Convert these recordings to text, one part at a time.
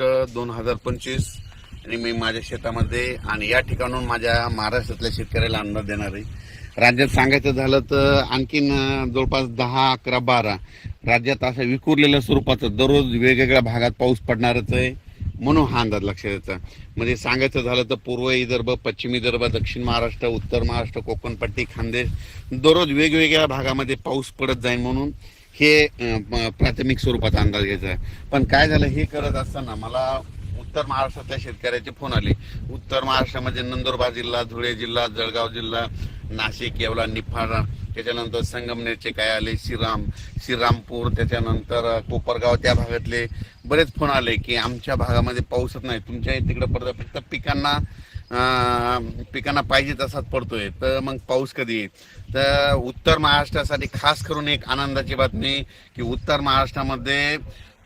August दोन हजार पंचवीस आणि मी माझ्या शेतामध्ये आणि या ठिकाणून माझ्या महाराष्ट्रातल्या शेतकऱ्याला अंदाज देणार. आहे राज्यात सांगायचं झालं तर आणखीन जवळपास दहा अकरा बारा राज्यात असं विखुरलेल्या स्वरूपाचं दररोज वेगवेगळ्या भागात पाऊस पडणारच आहे म्हणून हा अंदाज लक्षात येतं. म्हणजे सांगायचं झालं तर पूर्व विदर्भ पश्चिम विदर्भ दक्षिण महाराष्ट्र उत्तर महाराष्ट्र कोकणपट्टी खानदेश दररोज वेगवेगळ्या भागामध्ये पाऊस पडत जाईल म्हणून हे प्राथमिक स्वरूपाचा अंदाज घ्यायचा आहे. पण काय झालं हे करत असताना मला उत्तर महाराष्ट्रातल्या शेतकऱ्याचे फोन आले. उत्तर महाराष्ट्रामध्ये नंदुरबार जिल्हा धुळे जिल्हा जळगाव जिल्हा नाशिक येवला निफाडा त्याच्यानंतर संगमनेरचे काय आले? श्रीराम श्रीरामपूर त्याच्यानंतर कोपरगाव त्या भागातले बरेच फोन आले की आमच्या भागामध्ये पाऊसच नाही. तुमच्या तिकडे पडतं फक्त पिकांना पिकांना पाहिजे तसाच पडतोय. तर मग पाऊस कधी येईल? तर उत्तर महाराष्ट्रासाठी खास करून एक आनंदाची बातमी की उत्तर महाराष्ट्रामध्ये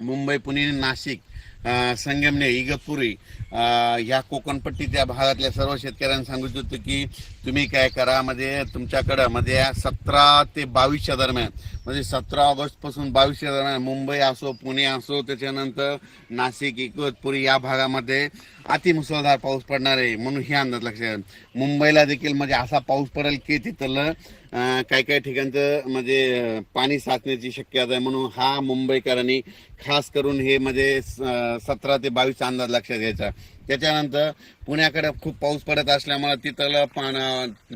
मुंबई पुणे नाशिक संगमने इगतपुरी ह्या कोकणपट्टी त्या भागातल्या सर्व शेतकऱ्यांना सांगू इच्छितो की तुम्ही काय करा म्हणजे तुमच्याकडं म्हणजे सतरा ते बावीसच्या दरम्यान म्हणजे सतरा ऑगस्टपासून बावीसच्या दरम्यान मुंबई असो पुणे असो त्याच्यानंतर नाशिक इगतपुरी या भागामध्ये अतिमुसळधार पाऊस पडणार आहे म्हणून हे अंदाज लक्षात मुंबईला देखील म्हणजे असा पाऊस पडेल की तिथलं काही काही ठिकाणचं म्हणजे पाणी साचण्याची शक्यता आहे म्हणून हा मुंबईकरांनी खास करून हे म्हणजे सतरा ते बावीसचा अंदाज लक्षात घ्यायचा. त्याच्यानंतर पुण्याकडे खूप पाऊस पडत असल्यामुळे तिथलं पान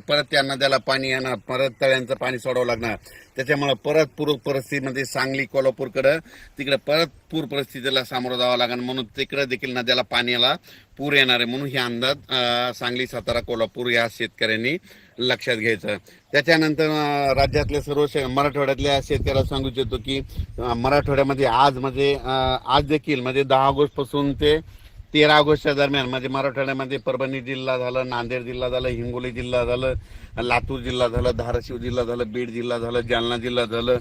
परत त्या नद्याला पाणी येणार परत तळ्यांचं पाणी सोडावं लागणार. त्याच्यामुळे परत पूर परिस्थितीमध्ये सांगली कोल्हापूरकडं तिकडे परत पूर परिस्थितीला सामोरं जावं लागणार म्हणून तिकडे देखील नद्याला पाण्याला पूर येणार आहे. म्हणून हे अंदाज सांगली सातारा कोल्हापूर या शेतकऱ्यांनी लक्षात घ्यायचं. त्याच्यानंतर राज्यातल्या राज्यातले सर्व शे मराठवाड्यातल्या शेतकऱ्याला सांगू इच्छितो की मराठवाड्यामध्ये आज म्हणजे आज देखील म्हणजे दहा ऑगस्टपासून ते तेरा ऑगस्टच्या दरम्यान म्हणजे मराठवाड्यामध्ये परभणी जिल्हा झालं नांदेड जिल्हा झालं हिंगोली जिल्हा झालं लातूर जिल्हा झालं धाराशिव जिल्हा झालं बीड जिल्हा झालं जालना जिल्हा झालं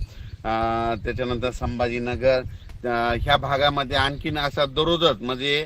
त्याच्यानंतर संभाजीनगर ह्या भागामध्ये आणखीन असा दररोजच म्हणजे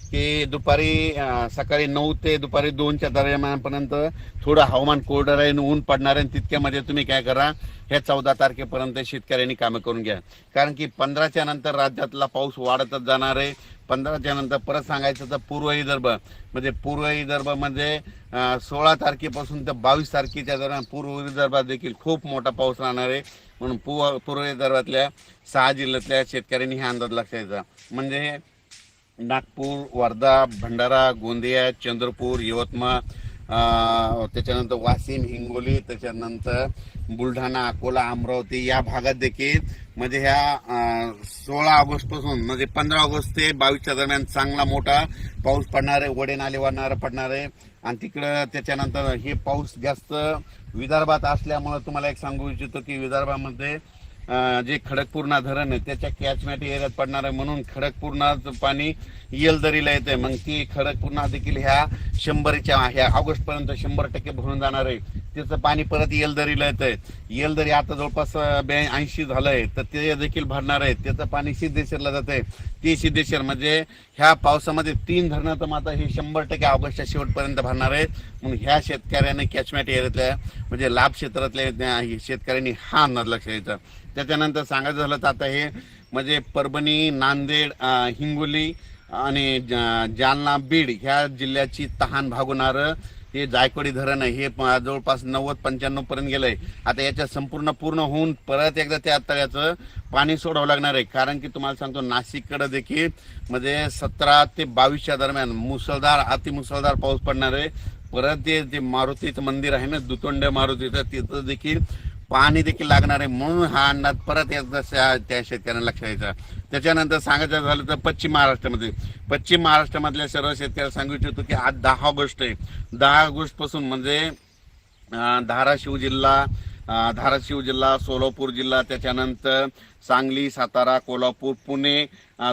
की दुपारी सकाळी नऊ ते दुपारी दोनच्या दरम्यानपर्यंत थोडं हवामान कोरडं राहील ऊन पडणार आहे आणि तितक्यामध्ये तुम्ही काय करा हे चौदा तारखेपर्यंत शेतकऱ्यांनी कामं करून घ्या. कारण की पंधराच्या नंतर राज्यातला पाऊस वाढतच जाणार आहे. पंधराच्या नंतर परत सांगायचं तर पूर्व विदर्भ म्हणजे पूर्व विदर्भामध्ये म्हणजे, अं, सोळा तारखेपासून तर बावीस तारखेच्या दरम्यान पूर्व विदर्भात देखील खूप मोठा पाऊस राहणार आहे. म्हणून पूर्व पूर्व विदर्भातल्या सहा जिल्ह्यातल्या शेतकऱ्यांनी हा अंदाज लक्षात म्हणजे नागपूर वर्धा भंडारा गोंदिया चंद्रपूर यवतमाळ त्याच्यानंतर वाशिम हिंगोली त्याच्यानंतर बुलढाणा अकोला अमरावती या भागात देखील म्हणजे ह्या सोळा ऑगस्टपासून म्हणजे पंधरा ऑगस्ट ते बावीसच्या दरम्यान चांगला मोठा पाऊस पडणार आहे वडे नाले वाढणार पडणार. आहे आणि तिकडं त्याच्यानंतर हे पाऊस जास्त विदर्भात असल्यामुळे तुम्हाला एक सांगू इच्छितो की विदर्भामध्ये जे खडकपूर्णा धरण आहे त्याच्या कॅचमेट एरियात पडणार आहे म्हणून खडकपूर्णाचं पाणी येलदरीला येते मग ती खडकपूर्णा देखील ह्या शंभरच्या ह्या ऑगस्ट पर्यंत शंभर टक्के भरून जाणार आहे. त्याचं पाणी परत येलदरीला येतंय येलदरी आता जवळपास ऐंशी झालंय. तर ते देखील भरणार आहे. त्याचं पाणी सिद्धेश्वरला जात आहे ती सिद्धेश्वर म्हणजे ह्या पावसामध्ये तीन धरणं तर माता हे शंभर टक्के ऑगस्टच्या शेवटपर्यंत भरणार आहेत. म्हणून ह्या शेतकऱ्यांनी कॅचमॅट एरियातल्या म्हणजे लाभ क्षेत्रातल्या शेतकऱ्यांनी हा अंदाज लक्ष द्यायचा. त्याच्यानंतर सांगायचं झालं तर आता हे म्हणजे परभणी नांदेड हिंगोली आणि जालना बीड ह्या जिल्ह्याची तहान भागवणारं हे जायकवाडी धरण आहे. हे जवळपास नव्वद पंच्याण्णव पर्यंत गेलंय. आता याच्या संपूर्ण पूर्ण होऊन परत एकदा त्या तळ्याचं पाणी सोडावं लागणार आहे. कारण की तुम्हाला सांगतो नाशिककडे देखील म्हणजे सतरा ते बावीसच्या दरम्यान मुसळधार अतिमुसळधार पाऊस पडणार आहे. परत ते जे मारुतीचं मंदिर आहे ना दुतोंड्या मारुतीचं तिथं देखील पाणी देखील लागणार आहे म्हणून हा अंदाज परत एकदा त्या त्या शेतकऱ्यांना लक्षात द्यायचा. त्याच्यानंतर सांगायचं झालं तर पश्चिम महाराष्ट्रामध्ये. पश्चिम महाराष्ट्रामधल्या सर्व शेतकऱ्याला सांगू इच्छितो की आज दहा ऑगस्ट आहे. दहा ऑगस्टपासून म्हणजे धाराशिव जिल्हा धाराशिव जिल्हा सोलापूर जिल्हा त्याच्यानंतर सांगली सातारा कोल्हापूर पुणे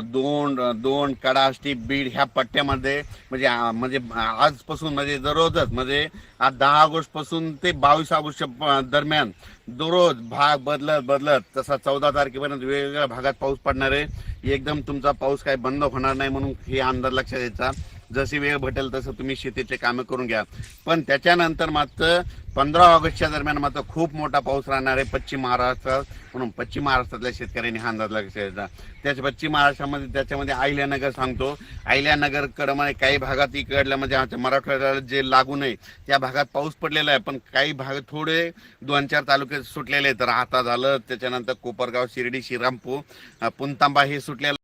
दोन दोन कडाष्टी बीड ह्या पट्ट्यामध्ये म्हणजे म्हणजे आजपासून म्हणजे दररोजच म्हणजे आज दहा ऑगस्टपासून ते बावीस ऑगस्ट दरम्यान दररोज भाग बदलत बदलत तसा चौदा तारखेपर्यंत वेगवेगळ्या भागात पाऊस पडणार आहे. एकदम तुमचा पाऊस काही बंद होणार नाही म्हणून हे अंदाज लक्षात यायचा जशी वेळ भेटेल तसं तुम्ही शेतीचे कामं करून घ्या. पण त्याच्यानंतर मात्र पंधरा ऑगस्टच्या दरम्यान मात्र खूप मोठा पाऊस राहणार आहे पश्चिम महाराष्ट्रात म्हणून पश्चिम महाराष्ट्रातल्या शेतकऱ्यांनी हा अंदाज लक्षात त्याच्या पश्चिम महाराष्ट्रामध्ये त्याच्यामध्ये अहिल्यानगर सांगतो. अहिल्यानगरकडं म्हणजे काही भागात इकडल्या म्हणजे आमच्या मराठवाड्याला जे लागू नये त्या भागात पाऊस पडलेला आहे. पण काही भाग थोडे दोन चार तालुके सुटलेले आहेत. राहता झालं त्याच्यानंतर कोपरगाव शिर्डी श्रीरामपूर पुंतांबा हे सुटलेलं